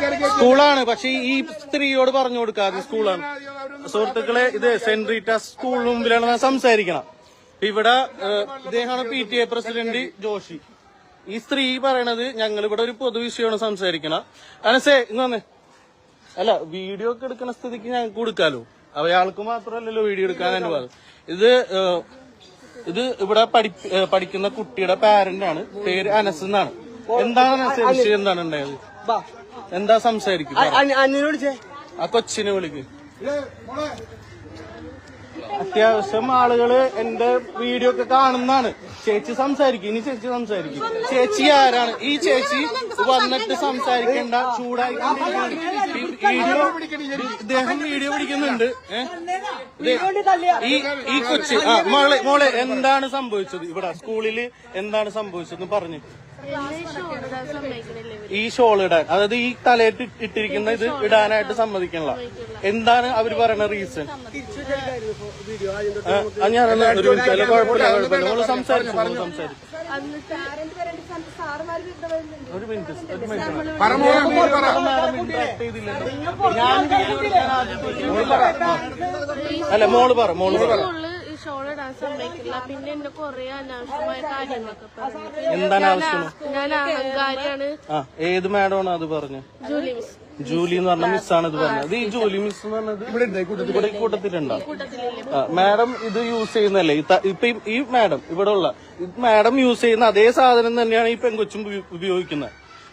സ്കൂളാണ്. പക്ഷെ ഈ സ്ത്രീയോട് പറഞ്ഞു കൊടുക്കാതെ സ്കൂളാണ്. സുഹൃത്തുക്കളെ ഇത് സെന്റ് റീറ്റാസ് സ്കൂളിന് മുമ്പിലാണ് ഞാൻ സംസാരിക്കണം. ഇവിടെ ഇദ്ദേഹമാണ് P T A president Joshi. ഈ സ്ത്രീ പറയണത് ഞങ്ങൾ ഇവിടെ ഒരു പൊതുവിഷയമാണ് സംസാരിക്കണം. അനസേ ഇന്ന് വന്നേ. അല്ല വീഡിയോ ഒക്കെ എടുക്കുന്ന സ്ഥിതിക്ക് ഞങ്ങൾക്ക് കൊടുക്കാലോ. അയാൾക്ക് മാത്രമല്ലല്ലോ വീഡിയോ എടുക്കാൻ അനുവാദം ഇത് ഇത് ഇവിടെ പഠി- പഠിക്കുന്ന കുട്ടിയുടെ പാരന്റ് ആണ്. പേര് അനസ് എന്നാണ്. എന്താണ് അനസ് വിഷയം എന്താണ് ഉണ്ടായത്? എന്താ സംസാരിക്കും വിളിച്ചേ. ആ കൊച്ചിനെ വിളിക്ക്. അത്യാവശ്യം ആളുകൾ എന്റെ വീഡിയോ ഒക്കെ കാണുന്നതാണ്. ചേച്ചി സംസാരിക്കും ഇനി ചേച്ചി സംസാരിക്കും. ചേച്ചി ആരാണ്? ഈ ചേച്ചി വന്നിട്ട് സംസാരിക്കേണ്ട ചൂടായി ഈ വീഡിയോ ഇദ്ദേഹം വീഡിയോ പിടിക്കുന്നുണ്ട്. ഏഹ് ഈ ഈ കൊച്ചി ആ മോളെ മോളെ എന്താണ് സംഭവിച്ചത്? ഇവിടെ സ്കൂളിൽ എന്താണ് സംഭവിച്ചത് പറഞ്ഞു. ഈ ഷോൾ ഇടാൻ അതായത് ഈ തലയിട്ട് ഇട്ടിരിക്കുന്ന ഇത് ഇടാനായിട്ട് സമ്മതിക്കണില്ല. എന്താണ് അവർ പറയുന്ന റീസൺ ഒരു അല്ല കുഴപ്പമില്ല സംസാരിച്ചു ഒരു മിനിറ്റ് ഒരു മിനിറ്റ്. അല്ല മോൾ പറ മോൾ പറ. സമ്മതിക്കില്ല. പിന്നെ എന്നെ കൊറേ അനാവശ്യമായ കാര്യങ്ങളൊക്കെ പറഞ്ഞു എന്താണ് ആവശ്യം ഞാൻ അഹങ്കാരിയാണ്. ആ ഏത് മാഡമാണ് അത് പറഞ്ഞു? Julie miss. ജൂലി എന്ന് പറഞ്ഞ മിസ്സാണ് ഇത് പറഞ്ഞത്. ഈ ജൂലി മിസ് എന്ന് പറഞ്ഞത് ഇവിടെ ഈ കൂട്ടത്തിലുണ്ടോ? മാഡം ഇത് യൂസ് ചെയ്യുന്നല്ലേ ഇപ്പൊ ഈ- മാഡം ഇവിടെ ഉള്ള മാഡം യൂസ് ചെയ്യുന്ന അതേ സാധനം തന്നെയാണ് ഈ പെങ്കൊച്ചും ഉപയോഗിക്കുന്നത്.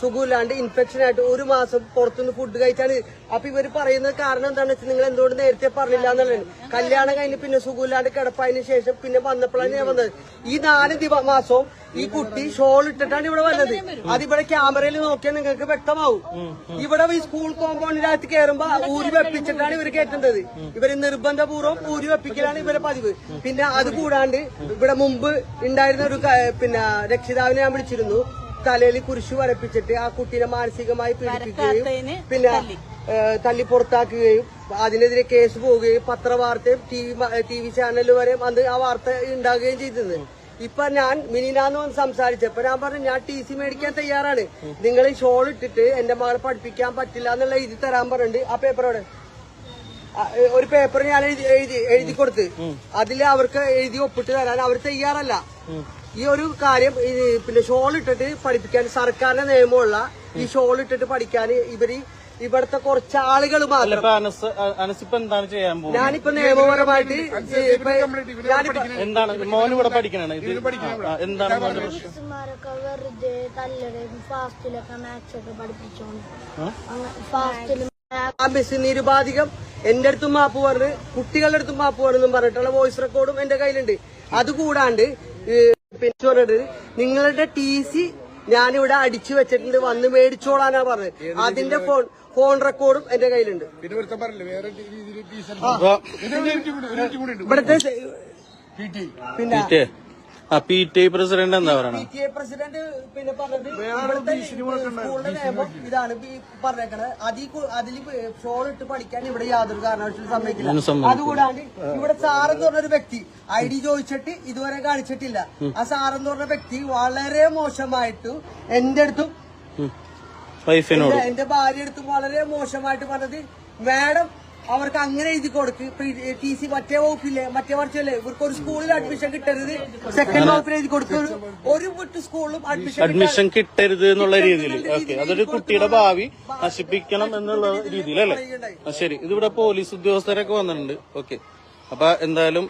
സുഖമില്ലാണ്ട് ഇൻഫെക്ഷൻ ആയിട്ട് ഒരു മാസം പുറത്തുനിന്ന് ഫുഡ് കഴിച്ചാണ് അപ്പൊ ഇവർ പറയുന്ന കാരണം എന്താണെന്ന് വെച്ചാൽ നിങ്ങൾ എന്തുകൊണ്ട് നേരത്തെ പറഞ്ഞില്ല എന്നുള്ളത് കല്യാണം കഴിഞ്ഞ് പിന്നെ സുഖമില്ലാണ്ട് കിടപ്പായതിനു ശേഷം പിന്നെ വന്നപ്പോഴാണ് ഞാൻ വന്നത്. ഈ നാല് ദിവ മാസവും ഈ കുട്ടി ഷോൾ ഇട്ടിട്ടാണ് ഇവിടെ വന്നത്. അതിവിടെ ക്യാമറയിൽ നോക്കിയാൽ നിങ്ങൾക്ക് വ്യക്തമാവും. ഇവിടെ ഈ സ്കൂൾ കോമ്പൗണ്ടിനകത്ത് കയറുമ്പോ ഊരി വെപ്പിച്ചിട്ടാണ് ഇവർ കയറ്റുന്നത് ഇവർ നിർബന്ധപൂർവം ഊരി വെപ്പിക്കലാണ് ഇവരെ പതിവ്. പിന്നെ അത് കൂടാണ്ട് ഇവിടെ മുമ്പ് ഉണ്ടായിരുന്ന ഒരു പിന്നെ രക്ഷിതാവിനെ ഞാൻ വിളിച്ചിരുന്നു. തലയിൽ കുരിശു വരപ്പിച്ചിട്ട് ആ കുട്ടീനെ മാനസികമായി പീഡിപ്പിക്കുകയും പിന്നെ തല്ലി. പുറത്താക്കുകയും അതിനെതിരെ കേസ് പോവുകയും പത്രവാർത്തയും T V T V channel വരെ അന്ന് ആ വാർത്ത ഉണ്ടാകുകയും ചെയ്തത് ഇപ്പൊ ഞാൻ മിനിനാന്ന് വന്ന് സംസാരിച്ചപ്പോ ഞാൻ പറഞ്ഞു ഞാൻ ടി സി മേടിക്കാൻ തയ്യാറാണ്. നിങ്ങൾ ഈ ഷോൾ ഇട്ടിട്ട് എന്റെ മകളെ പഠിപ്പിക്കാൻ പറ്റില്ല എന്നുള്ള എഴുതി തരാൻ പറഞ്ഞിട്ട് ആ പേപ്പറോടെ ഒരു പേപ്പർ ഞാൻ എഴുതി എഴുതി എഴുതി കൊടുത്ത്. അതിൽ അവർക്ക് എഴുതി ഒപ്പിട്ട് തരാൻ അവർ തയ്യാറല്ല. ഈ ഒരു കാര്യം ഈ പിന്നെ ഷോൾ ഇട്ടിട്ട് പഠിപ്പിക്കാൻ സർക്കാരിന്റെ നിയമമുള്ള ഈ ഷോൾ ഇട്ടിട്ട് പഠിക്കാൻ ഇവർ ഇവിടുത്തെ കുറച്ച് ആളുകൾ മാത്രം. എന്താണ് ചെയ്യാൻ പോകുന്നത്? ഞാനിപ്പോ നിയമപരമായിട്ട് എന്താണ്? മോൻ ഇവിടെ പഠിക്കണേ ഇത്? എന്താണ് മോന്റെ പ്രശ്നം മിസ്സുമാരൊക്കെ വെറുതെ തല്ലടയും ഫാസ്റ്റിലൊക്കെ മാത്സ് ഒക്കെ പഠിപ്പിച്ചോണ്ട്. നിരുപാധികം എന്റെ അടുത്തും മാപ്പ് പറഞ്ഞ് കുട്ടികളുടെ അടുത്തും മാപ്പ് പറഞ്ഞെന്നും പറഞ്ഞിട്ടുള്ള വോയിസ് റെക്കോർഡും എന്റെ കയ്യിലുണ്ട്. അതുകൂടാണ്ട് പറഞ്ഞത് നിങ്ങളുടെ ടി സി ഞാനിവിടെ അടിച്ചു വെച്ചിട്ടുണ്ട് വന്ന് മേടിച്ചോളാനാ പറഞ്ഞത്. അതിന്റെ ഫോൺ ഫോൺ റെക്കോർഡും എന്റെ കയ്യിലുണ്ട്. പിന്നെ ഒരുത്തൻ പറഞ്ഞില്ലേ വേറെ രീതിയിൽ ടീച്ചർ അപ്പൊ ഇവിടുത്തെ പിന്നെ പി ടി ഐ പ്രസിഡന്റ് എന്താ പറയണത് പി ടി ഐ പ്രസിഡന്റ് പിന്നെ പറഞ്ഞത് ഇവിടുത്തെ സ്കൂളിന്റെ നിയമം ഇതാണ് പറഞ്ഞേക്കണത് അതിൽ അതിൽ ഫോൺ ഇട്ട് പഠിക്കാൻ ഇവിടെ യാതൊരു കാരണവശാലും സമ്മതിക്കില്ല. അതുകൂടാണ്ട് ഇവിടെ സാറെന്ന് പറഞ്ഞൊരു വ്യക്തി ഐ ഡി ചോദിച്ചിട്ട് ഇതുവരെ കാണിച്ചിട്ടില്ല. ആ സാറെന്ന് പറഞ്ഞ വ്യക്തി വളരെ മോശമായിട്ട് എന്റെ അടുത്തും എന്റെ ഭാര്യ അടുത്തും വളരെ മോശമായിട്ട് പറഞ്ഞത് മാഡം അവർക്ക് അങ്ങനെ എഴുതി കൊടുക്ക്. ടി സി മറ്റേ വകുപ്പില്ലേ മറ്റേ വർഷമല്ലേ ഇവർക്ക് ഒരു സ്കൂളിൽ അഡ്മിഷൻ കിട്ടരുത്. സെക്കൻഡ് വകുപ്പിൽ എഴുതി കൊടുക്കും. ഒരു- വിട്ട് സ്കൂളിലും അഡ്മിഷൻ അഡ്മിഷൻ കിട്ടരുത് എന്നുള്ള രീതിയിൽ. ഓക്കെ അതൊരു കുട്ടിയുടെ ഭാവി നശിപ്പിക്കണം എന്നുള്ള രീതിയിൽ അല്ലേ? ശരി. ഇതിവിടെ പോലീസ് ഉദ്യോഗസ്ഥരൊക്കെ വന്നിട്ടുണ്ട്. ഓക്കെ അപ്പൊ എന്തായാലും